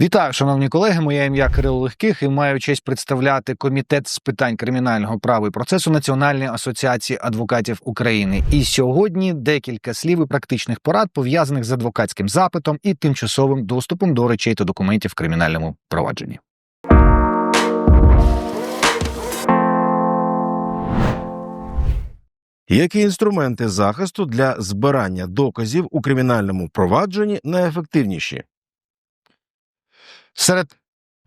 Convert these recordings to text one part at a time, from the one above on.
Вітаю, шановні колеги. Моє ім'я Кирило Легких і маю честь представляти комітет з питань кримінального права і процесу Національної асоціації адвокатів України. І сьогодні декілька слів і практичних порад пов'язаних з адвокатським запитом і тимчасовим доступом до речей та документів в кримінальному провадженні. Які інструменти захисту для збирання доказів у кримінальному провадженні найефективніші? Серед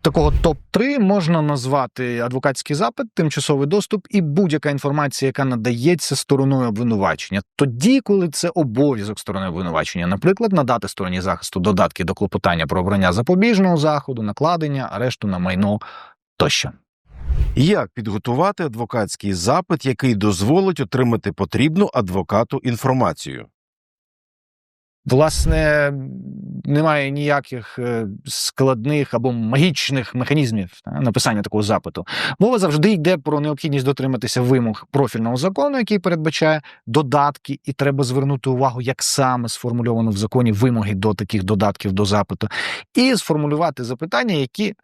такого топ-3 можна назвати адвокатський запит, тимчасовий доступ і будь-яка інформація, яка надається стороною обвинувачення. Тоді, коли це обов'язок сторони обвинувачення, наприклад, надати стороні захисту додатки до клопотання про обрання запобіжного заходу, накладення, арешту на майно тощо. Як підготувати адвокатський запит, який дозволить отримати потрібну адвокату інформацію? Власне, немає ніяких е, складних або магічних механізмів написання такого запиту. Мова завжди йде про необхідність дотриматися вимог профільного закону, який передбачає додатки, і треба звернути увагу, як саме сформульовано в законі вимоги до таких додатків до запиту, і сформулювати запитання, які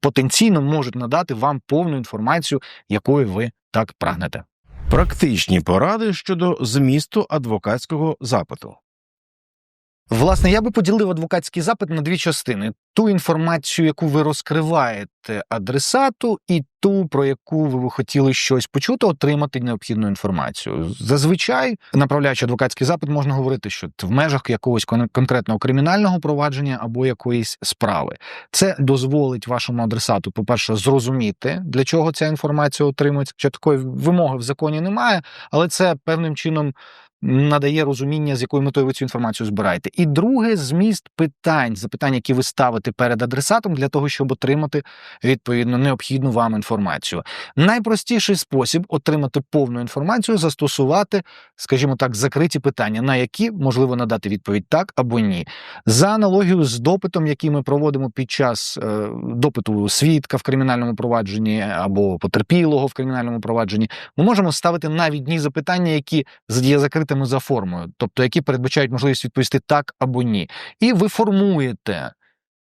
потенційно можуть надати вам повну інформацію, якою ви так прагнете. Практичні поради щодо змісту адвокатського запиту. Власне, я би поділив адвокатський запит на дві частини: ту інформацію, яку ви розкриваєте адресату, і ту, про яку ви хотіли щось почути, отримати необхідну інформацію. Зазвичай, направляючи адвокатський запит, можна говорити, що в межах якогось конкретного кримінального провадження або якоїсь справи. Це дозволить вашому адресату, по-перше, зрозуміти, для чого ця інформація отримується. Що такої вимоги в законі немає, але це певним чином надає розуміння, з якою метою ви цю інформацію збираєте. І друге, зміст питань, запитань, які ви ставите перед адресатом, для того, щоб отримати відповідно необхідну вам інформацію. Найпростіший спосіб отримати повну інформацію застосувати, скажімо так, закриті питання, на які можливо надати відповідь так або ні. За аналогією з допитом, який ми проводимо під час е, допиту свідка в кримінальному провадженні або потерпілого в кримінальному провадженні, ми можемо ставити навідні запитання, які є закритими за формою, тобто які передбачають можливість відповісти так або ні. І ви формуєте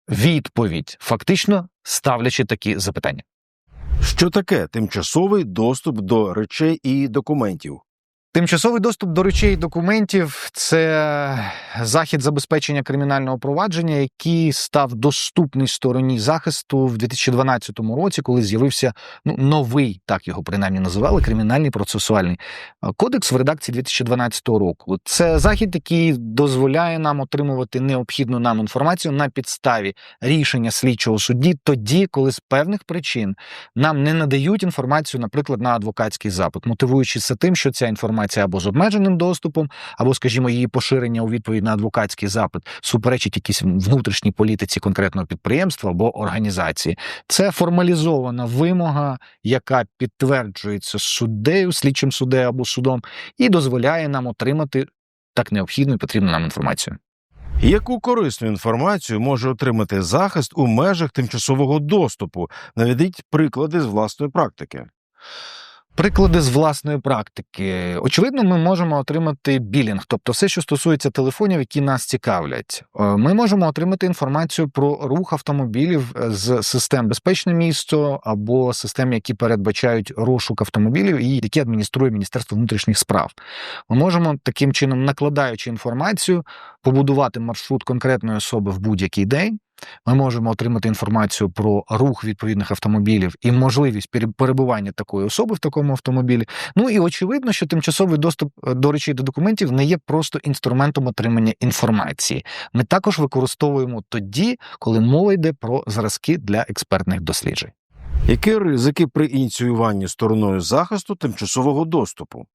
відповідь, фактично ставлячи такі запитання. Що таке тимчасовий доступ до речей і документів? Тимчасовий доступ до речей документів це захід забезпечення кримінального провадження, який став доступний стороні захисту в 2012 році, коли з'явився ну новий, так його принаймні називали, кримінальний процесуальний е, кодекс в редакції 2012 року. Це захід, який дозволяє нам отримувати необхідну нам інформацію на підставі рішення слідчого судді, тоді, коли з певних причин нам не надають інформацію, наприклад, на адвокатський запит, мотивуючи це тим, що ця інформація або з обмеженим доступом, або, скажімо, її поширення у відповідь на адвокатський запит суперечить якійсь внутрішній політиці конкретного підприємства або організації. Це формалізована вимога, яка підтверджується суддею, слідчим суддею або судом, і дозволяє нам отримати так необхідну і потрібну нам інформацію. Яку корисну інформацію може отримати захист у межах тимчасового доступу? Наведіть приклади з власної практики. Приклади з власної практики. Очевидно, ми можемо отримати білінг, тобто все, що стосується телефонів, які нас цікавлять. Е, Ми можемо отримати інформацію про рух автомобілів з систем безпечне місто або систем, які передбачають розшук автомобілів і які адмініструє Міністерство внутрішніх справ. Ми можемо таким чином, накладаючи інформацію, побудувати маршрут конкретної особи в будь-який день. Ми можемо отримати інформацію про рух відповідних автомобілів і можливість перебування такої особи в такому автомобілі. Ну і очевидно, що тимчасовий доступ е, до речей до документів не є просто інструментом отримання інформації. Ми також використовуємо тоді, коли мова йде про зразки для експертних досліджень. Які ризики при ініціюванні стороною захисту тимчасового доступу?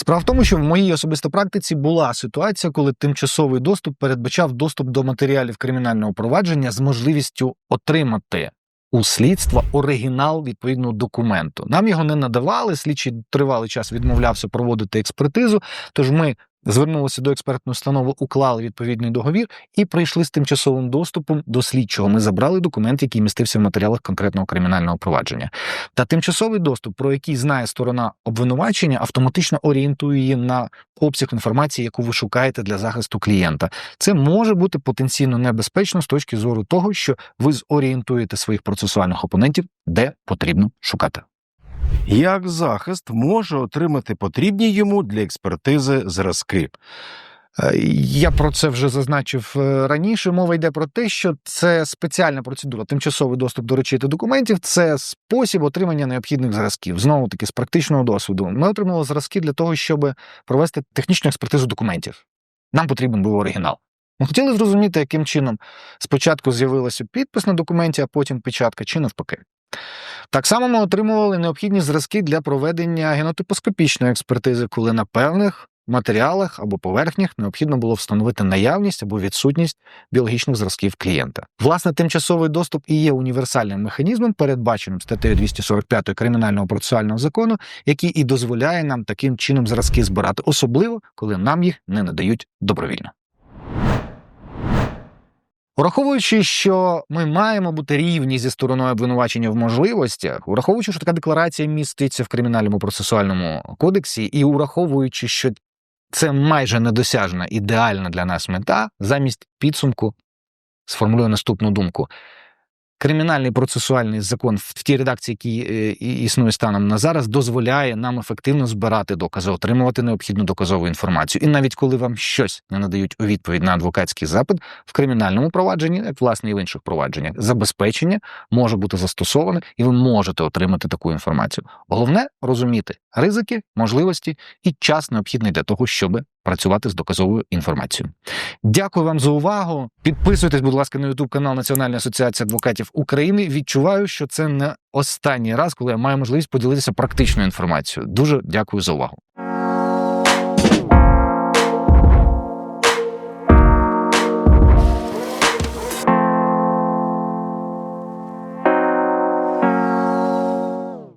Справа в тому, що в моїй особистій практиці була ситуація, коли тимчасовий доступ передбачав доступ до матеріалів кримінального провадження з можливістю отримати у слідства оригінал відповідного документу. Нам його не надавали, слідчий тривалий час відмовлявся проводити експертизу. Тож ми звернулися до експертної установи, уклали відповідний договір і прийшли з тимчасовим доступом до слідчого. Ми забрали документ, який містився в матеріалах конкретного кримінального провадження. Та тимчасовий доступ, про який знає сторона обвинувачення, автоматично орієнтує її на обсяг інформації, яку ви шукаєте для захисту клієнта. Це може бути потенційно небезпечно з точки зору того, що ви зорієнтуєте своїх процесуальних опонентів, де потрібно шукати. Як захист може отримати потрібні йому для експертизи зразки? Е, Я про це вже зазначив е, раніше. Мова йде про те, що це спеціальна процедура, тимчасовий доступ до речей та документів. Це спосіб отримання необхідних зразків. Знову таки, з практичного досвіду. Ми отримали зразки для того, щоб провести технічну експертизу документів. Нам потрібен був оригінал. Ми хотіли зрозуміти, яким чином спочатку з'явилося підпис на документі, а потім печатка, чи навпаки. Так само ми отримували необхідні зразки для проведення генотипоскопічної експертизи, коли на певних матеріалах або поверхнях необхідно було встановити наявність або відсутність біологічних зразків клієнта. Власне, тимчасовий доступ і є універсальним механізмом, передбаченим статтею 245 Кримінального процесуального закону, який і дозволяє нам таким чином зразки збирати, особливо коли нам їх не надають добровільно. Враховуючи, що ми маємо бути рівні зі стороною обвинувачення в можливостях, враховуючи, що така декларація міститься в кримінальному процесуальному кодексі, і враховуючи, що це майже недосяжна ідеальна для нас мета, замість підсумку сформулюю наступну думку. Кримінальний процесуальний закон в тій редакції, який е, існує станом на зараз, дозволяє нам ефективно збирати докази, отримувати необхідну доказову інформацію. І навіть коли вам щось не надають у відповідь на адвокатський запит, в кримінальному провадженні, як власне і в інших провадженнях, забезпечення може бути застосоване, і ви можете отримати таку інформацію. Головне розуміти ризики, можливості і час необхідний для того, щоб працювати з доказовою інформацією. Дякую вам за увагу. Підписуйтесь, будь ласка, на YouTube канал Національної асоціації адвокатів України. Відчуваю, що це не останній раз, коли я маю можливість поділитися практичною інформацією. Дуже дякую за увагу.